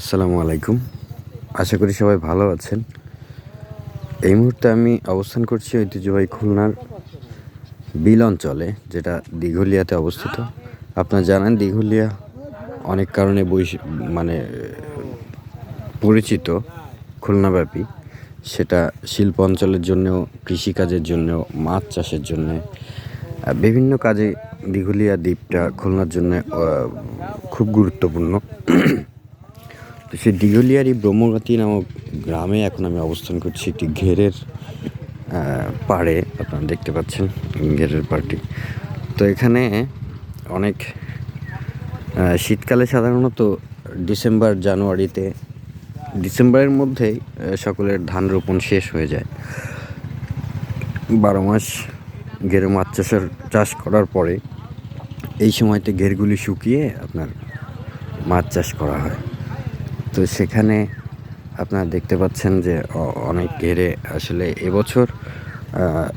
আসসালামু আলাইকুম। আশা করি সবাই ভালো আছেন। এই মুহূর্তে আমি অবস্থান করছি ঐতিহ্যবাহী খুলনার বিল অঞ্চলে, যেটা দীঘলিয়াতে অবস্থিত। আপনারা জানেন, দীঘলিয়া অনেক কারণে বৈশ মানে পরিচিত খুলনাব্যাপী। সেটা শিল্প অঞ্চলের জন্যেও, কৃষিকাজের জন্যও, মাছ চাষের জন্যে বিভিন্ন কাজে দীঘলিয়া দ্বীপটা খুলনার জন্য খুব গুরুত্বপূর্ণ। তো সেই দিঘলিয়ারি ব্রহ্মগাতি নামক গ্রামে এখন আমি অবস্থান করছি একটি ঘেরের পাড়ে। আপনারা দেখতে পাচ্ছেন ঘেরের পাড়টি। তো এখানে অনেক শীতকালে সাধারণত ডিসেম্বর, জানুয়ারিতে, ডিসেম্বরের মধ্যেই সকলের ধান রোপণ শেষ হয়ে যায়। বারো মাস ঘেরে মাছ চাষের, চাষ করার পরে এই সময়তে ঘেরগুলি শুকিয়ে আপনার মাছ চাষ করা হয়। তো সেখানে আপনারা দেখতে পাচ্ছেন যে অনেক ঘেরে আসলে এবছর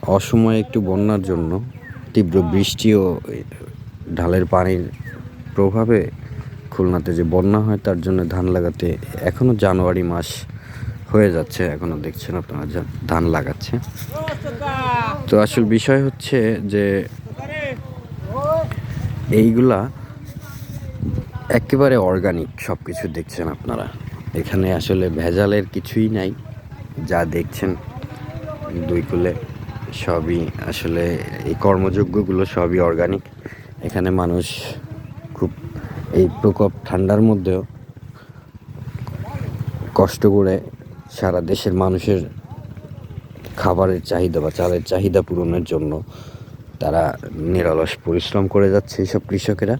অসময়ে একটু বন্যার জন্য তীব্র বৃষ্টি ও ঢালের পানির প্রভাবে খুলনাতে যে বন্যা হয় তার জন্য ধান লাগাতে এখনও জানুয়ারি মাস হয়ে যাচ্ছে এখনও দেখছেন আপনারা ধান লাগাচ্ছে। তো আসল বিষয় হচ্ছে যে এইগুলা একেবারে অর্গানিক সব কিছু দেখছেন আপনারা। এখানে আসলে ভেজালের কিছুই নাই। যা দেখছেন, দুই কুলে সবই আসলে এই কর্মযোগ্যগুলো সবই অর্গানিক এখানে মানুষ খুব এই প্রকোপ ঠান্ডার মধ্যেও কষ্ট করে সারা দেশের মানুষের খাবারের চাহিদা বা চালের চাহিদা পূরণের জন্য তারা নিরলস পরিশ্রম করে যাচ্ছে এইসব কৃষকেরা।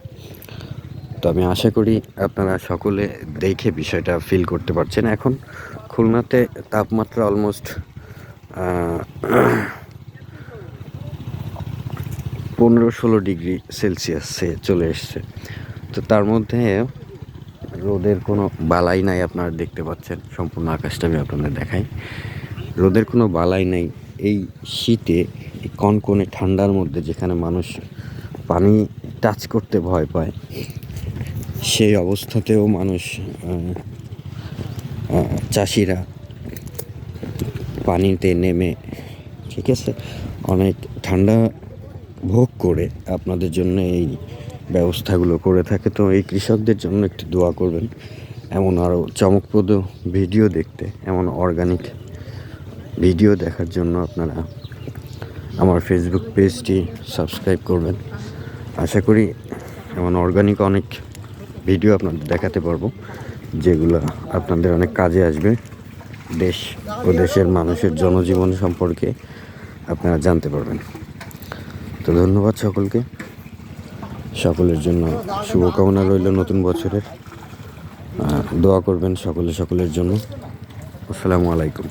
তো আমি আশা করি আপনারা সকলে দেখে বিষয়টা ফিল করতে পারছেন। এখন খুলনাতে তাপমাত্রা অলমোস্ট পনেরো ষোলো ডিগ্রি সেলসিয়াসে চলে এসছে। তো তার মধ্যে রোদের কোনো বালাই নাই আপনারা দেখতে পাচ্ছেন। সম্পূর্ণ আকাশটা আমি আপনাদের দেখাই। রোদের কোনো বালাই নাই। এই শীতে কনকনে, ঠান্ডার মধ্যে যেখানে মানুষ পানি টাচ করতে ভয় পায় সেই অবস্থাতেও মানুষ চাষিরা পানিতে নেমে, ঠিক আছে? অনেক ঠান্ডা ভোগ করে আপনাদের জন্য এই ব্যবস্থাগুলো করে থাকে। তো এই কৃষকদের জন্য একটু দোয়া করবেন। এমন আরও চমকপ্রদ ভিডিও দেখতে, এমন অর্গানিক ভিডিও দেখার জন্য আপনারা আমার ফেসবুক পেজটি সাবস্ক্রাইব করবেন। আশা করি এমন অর্গানিক অনেক ভিডিও আপনাদের দেখাতে পারব, যেগুলো আপনাদের অনেক কাজে আসবে দেশ ও দেশের মানুষের জনজীবন সম্পর্কে আপনারা জানতে পারবেন। তো ধন্যবাদ সকলকে। সকলের জন্য শুভকামনা রইল নতুন বছরের। দোয়া করবেন সকলে, সকলের জন্য। আসসালামু আলাইকুম।